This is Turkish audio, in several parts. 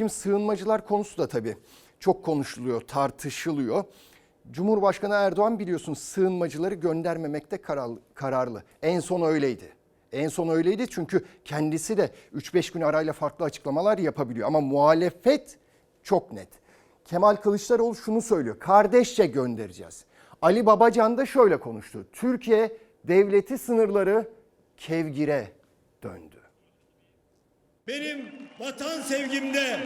Şimdi sığınmacılar konusu da tabii çok konuşuluyor, tartışılıyor. Cumhurbaşkanı Erdoğan biliyorsun sığınmacıları göndermemekte karar- kararlı. En son öyleydi. En son öyleydi çünkü kendisi de 3-5 gün arayla farklı açıklamalar yapabiliyor. Ama muhalefet çok net. Kemal Kılıçdaroğlu şunu söylüyor. Kardeşçe göndereceğiz. Ali Babacan da şöyle konuştu. Türkiye devleti sınırları kevgire döndü. Benim vatan sevgimde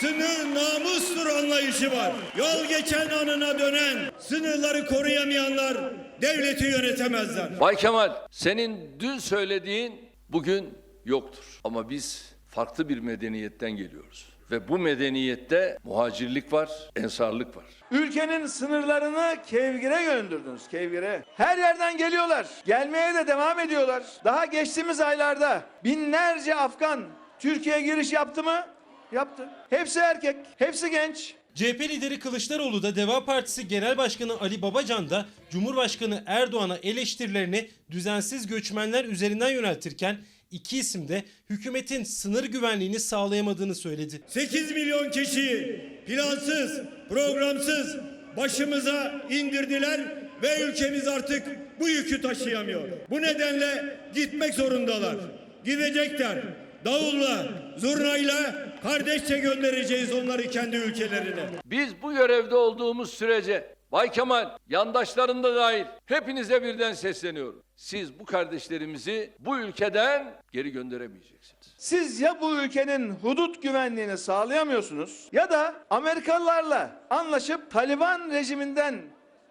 sınır namustur anlayışı var. Yol geçen anına dönen, sınırları koruyamayanlar devleti yönetemezler. Bay Kemal, senin dün söylediğin bugün yoktur. Ama biz farklı bir medeniyetten geliyoruz. Ve bu medeniyette muhacirlik var, ensarlık var. Ülkenin sınırlarını kevgire gönderdiniz, kevgire. Her yerden geliyorlar. Gelmeye de devam ediyorlar. Daha geçtiğimiz aylarda binlerce Afgan Türkiye'ye giriş yaptı mı? Yaptı. Hepsi erkek, hepsi genç. CHP lideri Kılıçdaroğlu da Deva Partisi Genel Başkanı Ali Babacan da Cumhurbaşkanı Erdoğan'a eleştirilerini düzensiz göçmenler üzerinden yöneltirken iki isim de hükümetin sınır güvenliğini sağlayamadığını söyledi. 8 milyon kişiyi plansız, programsız başımıza indirdiler ve ülkemiz artık bu yükü taşıyamıyor. Bu nedenle gitmek zorundalar. Gidecekler. Davulla, zurnayla kardeşçe göndereceğiz onları kendi ülkelerine. Biz bu görevde olduğumuz sürece Bay Kemal, yandaşların da dahil hepinize birden sesleniyorum. Siz bu kardeşlerimizi bu ülkeden geri gönderemeyeceksiniz. Siz ya bu ülkenin hudut güvenliğini sağlayamıyorsunuz ya da Amerikalılarla anlaşıp Taliban rejiminden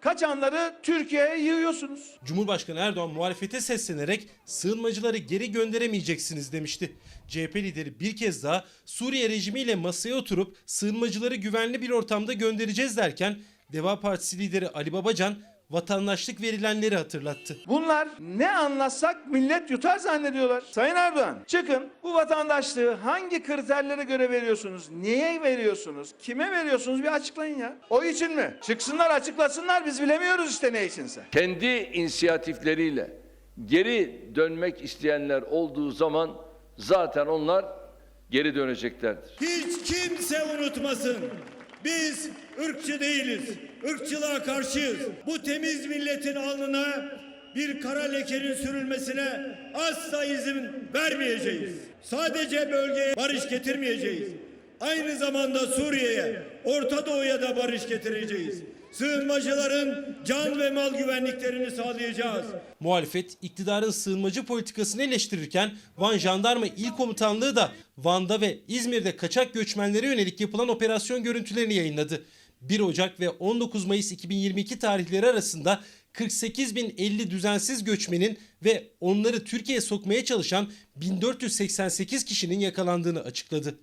kaçanları Türkiye'ye yığıyorsunuz. Cumhurbaşkanı Erdoğan muhalefete seslenerek sığınmacıları geri gönderemeyeceksiniz demişti. CHP lideri bir kez daha Suriye rejimiyle masaya oturup sığınmacıları güvenli bir ortamda göndereceğiz derken Deva Partisi lideri Ali Babacan vatandaşlık verilenleri hatırlattı. Bunlar ne anlatsak millet yutar zannediyorlar. Sayın Erdoğan çıkın bu vatandaşlığı hangi kriterlere göre veriyorsunuz? Niye veriyorsunuz? Kime veriyorsunuz bir açıklayın ya. O için mi? Çıksınlar açıklasınlar biz bilemiyoruz işte ne içinse. Kendi inisiyatifleriyle geri dönmek isteyenler olduğu zaman zaten onlar geri döneceklerdir. Hiç kimse unutmasın. Biz ırkçı değiliz. Irkçılığa karşıyız. Bu temiz milletin alnına bir kara lekenin sürülmesine asla izin vermeyeceğiz. Sadece bölgeye barış getirmeyeceğiz. Aynı zamanda Suriye'ye, Orta Doğu'ya da barış getireceğiz. Sığınmacıların can ve mal güvenliklerini sağlayacağız. Muhalefet iktidarın sığınmacı politikasını eleştirirken Van Jandarma İl Komutanlığı da Van'da ve İzmir'de kaçak göçmenlere yönelik yapılan operasyon görüntülerini yayınladı. 1 Ocak ve 19 Mayıs 2022 tarihleri arasında 48.050 düzensiz göçmenin ve onları Türkiye'ye sokmaya çalışan 1488 kişinin yakalandığını açıkladı.